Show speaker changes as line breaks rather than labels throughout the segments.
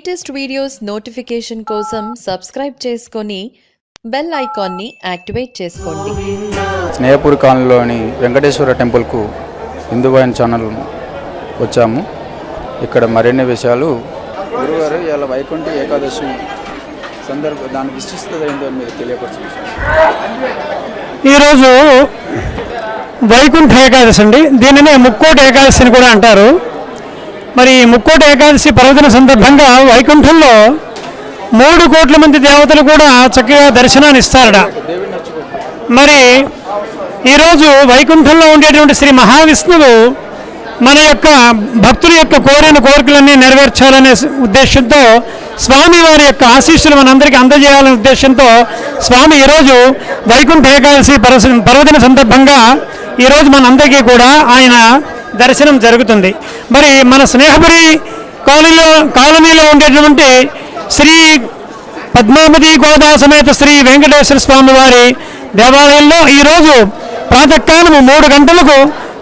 Latest videos notification కోసం subscribe చేసుకొని bell ఐకాన్ని యాక్టివేట్ చేసుకోండి.
స్నేహపూర్ కాలనీలోని వెంకటేశ్వర టెంపుల్కు హిందూవాయిన్ ఛానల్ వచ్చాము. ఇక్కడ మరిన్ని విషయాలు గురువారు ఇవాళ వైకుంఠ ఏకాదశి సందర్భ దాని విశిష్టత ఏంటో మీరు తెలియపరచు
ఈరోజు వైకుంఠ ఏకాదశి అండి. దీనినే ముక్కోటి ఏకాదశి అని కూడా అంటారు. మరి ముక్కోటి ఏకాదశి పర్వదిన సందర్భంగా వైకుంఠంలో మూడు కోట్ల మంది దేవతలు కూడా చక్కగా దర్శనాన్ని ఇస్తారట. మరి ఈరోజు వైకుంఠంలో ఉండేటువంటి శ్రీ మహావిష్ణువు మన యొక్క భక్తుల యొక్క కోరిన కోరికలన్నీ నెరవేర్చాలనే ఉద్దేశంతో స్వామి వారి యొక్క ఆశీస్సులు మనందరికీ అందజేయాలనే ఉద్దేశంతో స్వామి ఈరోజు వైకుంఠ ఏకాదశి పర్వ పర్వదిన సందర్భంగా ఈరోజు మనందరికీ కూడా ఆయన దర్శనం జరుగుతుంది. మరి మన స్నేహపురి కాలనీలో కాలనీలో ఉండేటువంటి శ్రీ పద్మావతి గోదా సమేత శ్రీ వెంకటేశ్వర స్వామి వారి దేవాలయంలో ఈరోజు ప్రాతకాలం మూడు గంటలకు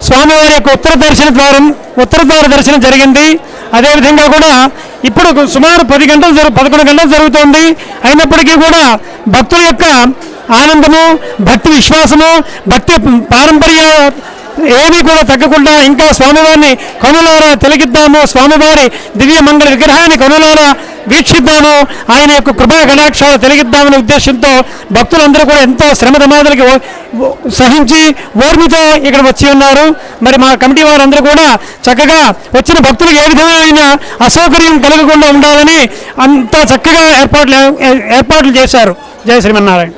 స్వామివారి యొక్క ఉత్తర దర్శన ద్వారం ఉత్తర ద్వార దర్శనం జరిగింది. అదేవిధంగా కూడా ఇప్పుడు సుమారు పది గంటలు జరుగు పదకొండు గంటలు జరుగుతోంది. అయినప్పటికీ కూడా భక్తుల యొక్క ఆనందము భక్తి విశ్వాసము భక్తి పారంపర్య ఏమీ కూడా తగ్గకుండా ఇంకా స్వామివారిని కనులారా తిలకిద్దాము. స్వామివారి దివ్య మంగళ విగ్రహాన్ని కనులారా వీక్షిద్దాము. ఆయన యొక్క కృపా కటాక్షాలు తిలకిద్దామనే ఉద్దేశంతో భక్తులందరూ కూడా ఎంతో శ్రమ ఓ- సహించి ఓర్మితో ఇక్కడ వచ్చి ఉన్నారు. మరి మా కమిటీ వారందరూ కూడా చక్కగా వచ్చిన భక్తులకు ఏ విధమైన అసౌకర్యం కలగకుండా ఉండాలని అంత చక్కగా ఏర్పాట్లు ఏర్పాట్లు చేశారు. జయ శ్రీమన్నారాయణ.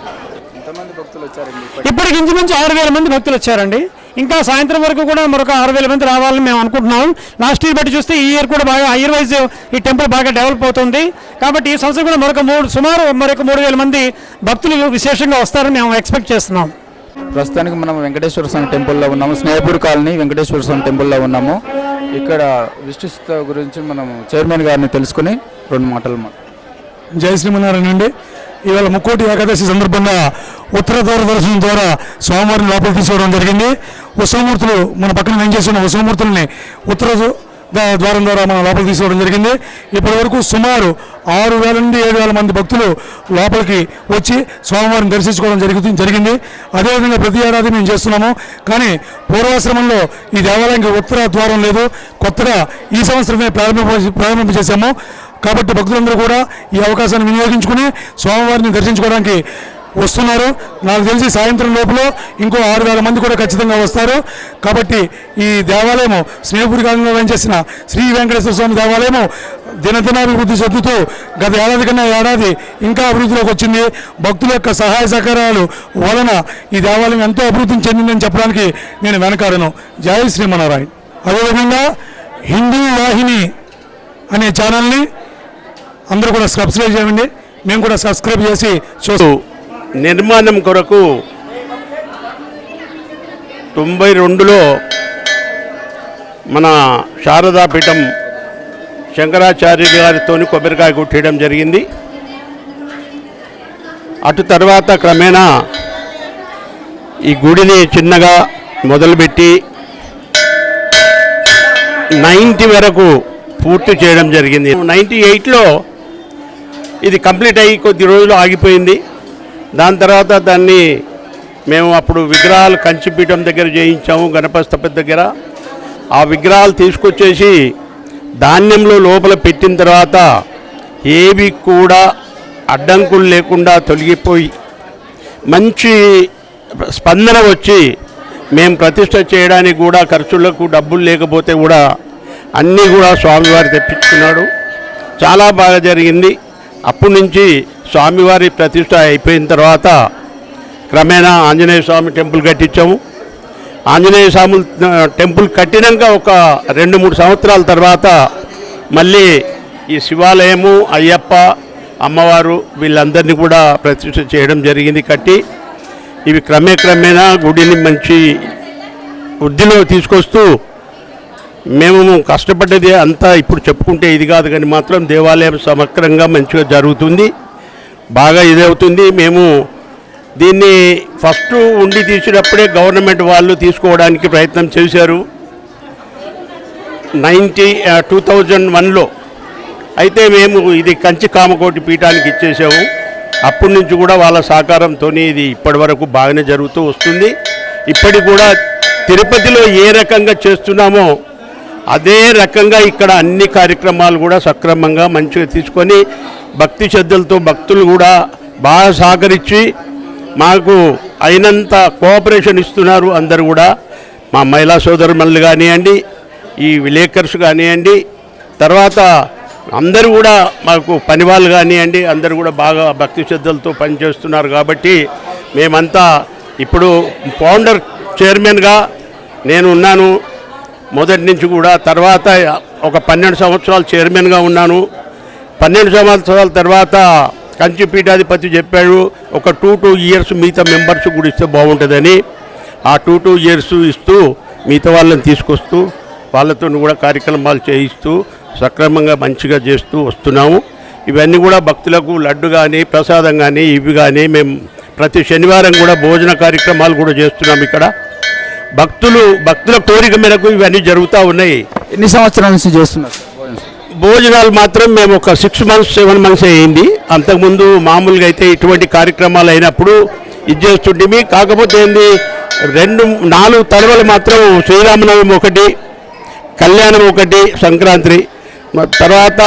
ఇప్పటికి ఇంచుమించు ఆరు వేల మంది భక్తులు వచ్చారండి. ఇంకా సాయంత్రం వరకు కూడా మరొక ఆరు వేల మంది రావాలని మేము అనుకుంటున్నాం. లాస్ట్ ఇయర్ బట్టి చూస్తే ఈ ఇయర్ కూడా బాగా ఇయర్ వైజ్ ఈ టెంపుల్ బాగా డెవలప్ అవుతుంది. కాబట్టి ఈ సంవత్సరం కూడా మరొక మూడు సుమారు మరొక మూడు వేల మంది భక్తులు విశేషంగా వస్తారని మేము ఎక్స్పెక్ట్ చేస్తున్నాం.
ప్రస్తుతానికి మనం వెంకటేశ్వర స్వామి టెంపుల్లో ఉన్నాము. స్నేహపూర్ కాలనీ వెంకటేశ్వర స్వామి టెంపుల్లో ఉన్నాము. ఇక్కడ విశిష్టత గురించి మనం చైర్మన్ గారిని తెలుసుకుని రెండు మాటలు
జయ శ్రీమన్నారాయణ అండి. ఇవాళ ముక్కోటి ఏకాదశి సందర్భంగా ఉత్తర ద్వార దర్శనం ద్వారా స్వామివారిని లోపలికి తీసుకోవడం జరిగింది. ఉత్సవమూర్తులు మన పక్కన నేను చేసిన ఉత్సవమూర్తుల్ని ఉత్తర ద్వారం ద్వారా మనం లోపలికి తీసుకోవడం జరిగింది. ఇప్పటి వరకు సుమారు ఆరు వేల నుండి ఏడు వేల మంది భక్తులు లోపలికి వచ్చి స్వామివారిని దర్శించుకోవడం జరుగుతుంది జరిగింది. అదేవిధంగా ప్రతి ఏడాది మేము చేస్తున్నాము. కానీ పూర్వాశ్రమంలో ఈ దేవాలయానికి ఉత్తర ద్వారం లేదు. కొత్తగా ఈ సంవత్సరమే ప్రారంభింప ప్రారంభింప చేశాము. కాబట్టి భక్తులందరూ కూడా ఈ అవకాశాన్ని వినియోగించుకుని స్వామివారిని దర్శించుకోవడానికి వస్తున్నారు. నాకు తెలిసి సాయంత్రం లోపల ఇంకో ఆరు వేల మంది కూడా ఖచ్చితంగా వస్తారు. కాబట్టి ఈ దేవాలయము స్నేహపురి కాలంలో వేయించేసిన శ్రీ వెంకటేశ్వర స్వామి దేవాలయము దినదినాభివృద్ధి చెందుతూ గత ఏడాది కన్నా ఏడాది ఇంకా అభివృద్ధిలోకి వచ్చింది. భక్తుల యొక్క సహాయ సహకారాలు వలన ఈ దేవాలయం ఎంతో అభివృద్ధి చెందిందని చెప్పడానికి నేను వెనకాడను. జై శ్రీమనారాయణ అదేవిధంగా హిందూ వాహిని అనే ఛానల్ని అందరూ కూడా సబ్స్క్రైబ్ చేయండి. మేము కూడా సబ్స్క్రైబ్ చేసి చూస్తాం
నిర్మాణం కొరకు తొంభై రెండులో మన శారదాపీఠం శంకరాచార్య గారితో కొబ్బరికాయ కొట్టేయడం జరిగింది. అటు తర్వాత క్రమేణా ఈ గుడిని చిన్నగా మొదలుపెట్టి నైంటీ వరకు పూర్తి చేయడం జరిగింది. నైంటీ ఎయిట్లో ఇది కంప్లీట్ అయ్యి కొద్ది రోజులు ఆగిపోయింది. దాని తర్వాత దాన్ని మేము అప్పుడు విగ్రహాలు కంచిపీఠం దగ్గర చేయించాము గణపతి స్థపతి దగ్గర. ఆ విగ్రహాలు తీసుకొచ్చేసి ధాన్యంలో లోపల పెట్టిన తర్వాత ఏవి కూడా అడ్డంకులు లేకుండా తొలగిపోయి మంచి స్పందన వచ్చి మేము ప్రతిష్ట చేయడానికి కూడా ఖర్చులకు డబ్బులు లేకపోతే కూడా అన్నీ కూడా స్వామివారు తెప్పించుకున్నాడు. చాలా బాగా జరిగింది. అప్పటి నుంచి స్వామివారి ప్రతిష్ట అయిపోయిన తర్వాత క్రమేణా ఆంజనేయ స్వామి టెంపుల్ కట్టించాము. ఆంజనేయ స్వామి టెంపుల్ కట్టినాక ఒక రెండు మూడు సంవత్సరాల తర్వాత మళ్ళీ ఈ శివాలయము అయ్యప్ప అమ్మవారు వీళ్ళందరినీ కూడా ప్రతిష్ట చేయడం జరిగింది కట్టి ఇవి క్రమే క్రమేణా గుడిని మంచి వృద్ధిలో తీసుకొస్తూ మేము కష్టపడ్డది అంతా ఇప్పుడు చెప్పుకుంటే ఇది కాదు కానీ మాత్రం దేవాలయం సమగ్రంగా మంచిగా జరుగుతుంది. బాగా ఇదవుతుంది. మేము దీన్ని ఫస్ట్ ఉండి తీసినప్పుడే గవర్నమెంట్ వాళ్ళు తీసుకోవడానికి ప్రయత్నం చేశారు. నైంటీ టూ థౌజండ్ వన్లో అయితే మేము ఇది కంచి కామకోటి పీఠానికి ఇచ్చేసాము. అప్పటి నుంచి కూడా వాళ్ళ సహకారంతో ఇది ఇప్పటి వరకు బాగానే జరుగుతూ వస్తుంది. ఇప్పటికి కూడా తిరుపతిలో ఏ రకంగా చేస్తున్నామో అదే రకంగా ఇక్కడ అన్ని కార్యక్రమాలు కూడా సక్రమంగా మంచిగా తీసుకొని భక్తి శ్రద్ధలతో భక్తులు కూడా బాగా సహకరించి మాకు అయినంత కోఆపరేషన్ ఇస్తున్నారు అందరు కూడా. మా మహిళా సోదరుమల్లు కానివ్వండి ఈ విలేకర్స్ కానివ్వండి తర్వాత అందరూ కూడా మాకు పని వాళ్ళు కానివ్వండి అందరూ కూడా బాగా భక్తి శ్రద్ధలతో పనిచేస్తున్నారు కాబట్టి మేమంతా ఇప్పుడు ఫౌండర్ చైర్మన్గా నేను ఉన్నాను. మొదటి నుంచి కూడా తర్వాత ఒక పన్నెండు సంవత్సరాలు చైర్మన్గా ఉన్నాను. పన్నెండు సంవత్సరాల తర్వాత కంచి పీఠాధిపతి చెప్పాడు ఒక టూ టూ ఇయర్స్ మిగతా మెంబర్స్ కూడా ఇస్తే బాగుంటుందని. ఆ టూ టూ ఇయర్స్ ఇస్తూ మిగతా వాళ్ళని తీసుకొస్తూ వాళ్ళతో కూడా కార్యక్రమాలు చేయిస్తూ సక్రమంగా మంచిగా చేస్తూ వస్తున్నాము. ఇవన్నీ కూడా భక్తులకు లడ్డు కానీ ప్రసాదం కానీ ఇవి కానీ మేము ప్రతి శనివారం కూడా భోజన కార్యక్రమాలు కూడా చేస్తున్నాం ఇక్కడ. భక్తులు భక్తుల కోరిక మేరకు ఇవన్నీ జరుగుతూ ఉన్నాయి.
ఎన్ని సంవత్సరాల నుంచి చేస్తున్నారు?
భోజనాలు మాత్రం మేము ఒక సిక్స్ మంత్స్ సెవెన్ మంత్స్ అయ్యింది అంతకుముందు మామూలుగా అయితే ఇటువంటి కార్యక్రమాలు అయినప్పుడు ఇది చేస్తుంటిమి కాకపోతే ఏంది రెండు నాలుగు తడవలు మాత్రం శ్రీరామనవమి ఒకటి కళ్యాణం ఒకటి సంక్రాంతి. తర్వాత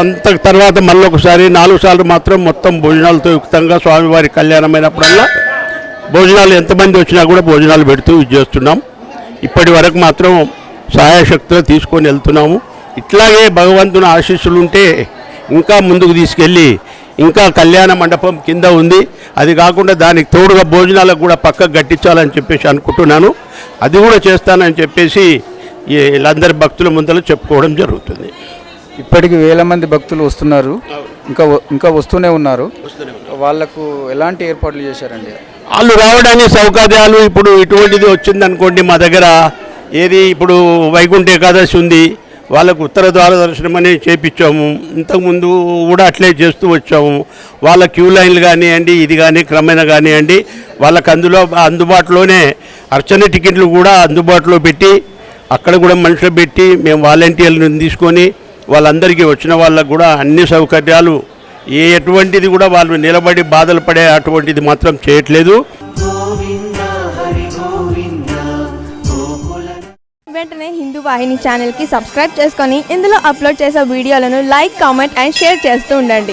అంత తర్వాత మళ్ళీ ఒకసారి నాలుగు సార్లు మాత్రం మొత్తం భోజనాలతో యుక్తంగా స్వామివారి కళ్యాణం అయినప్పుడల్లా భోజనాలు ఎంతమంది వచ్చినా కూడా భోజనాలు పెడుతూ ఇది చేస్తున్నాం. ఇప్పటి వరకు మాత్రం సహాయశక్తులు తీసుకొని వెళ్తున్నాము. ఇట్లాగే భగవంతుని ఆశీస్సులు ఉంటే ఇంకా ముందుకు తీసుకెళ్ళి ఇంకా కళ్యాణ మండపం కింద ఉంది. అది కాకుండా దానికి తోడుగా భోజనాలకు కూడా పక్కకు గట్టించాలని చెప్పేసి అనుకుంటున్నాను. అది కూడా చేస్తానని చెప్పేసి వీళ్ళందరి భక్తుల ముందర చెప్పుకోవడం జరుగుతుంది.
ఇప్పటికి వేల మంది భక్తులు వస్తున్నారు. ఇంకా ఇంకా వస్తూనే ఉన్నారు. వాళ్ళకు ఎలాంటి ఏర్పాట్లు చేశారండి?
వాళ్ళు రావడానికి సౌకర్యాలు ఇప్పుడు ఇటువంటిది వచ్చింది అనుకోండి మా దగ్గర. ఏది ఇప్పుడు వైకుంఠ ఏకాదశి ఉంది. వాళ్ళకు ఉత్తర ద్వార దర్శనం అని చేపించాము. ఇంతకుముందు కూడా అట్లే చేస్తూ వచ్చాము. వాళ్ళ క్యూ లైన్లు కానివ్వండి ఇది కానీ క్రమేణా కానివ్వండి వాళ్ళకి అందులో అందుబాటులోనే అర్చన టికెట్లు కూడా అందుబాటులో పెట్టి అక్కడ కూడా మనుషులు పెట్టి మేము వాలంటీర్లను తీసుకొని వాళ్ళందరికీ వచ్చిన వాళ్ళకు కూడా అన్ని సౌకర్యాలు ఏ ఎటువంటిది కూడా వాళ్ళు నిలబడి బాధలు పడే అటువంటిది మాత్రం చేయట్లేదు.
వెంటనే హిందూ వాహిని ఛానల్కి సబ్స్క్రైబ్ చేసుకొని ఇందులో అప్లోడ్ చేసే వీడియోలను లైక్ కామెంట్ అండ్ షేర్ చేస్తూ ఉండండి.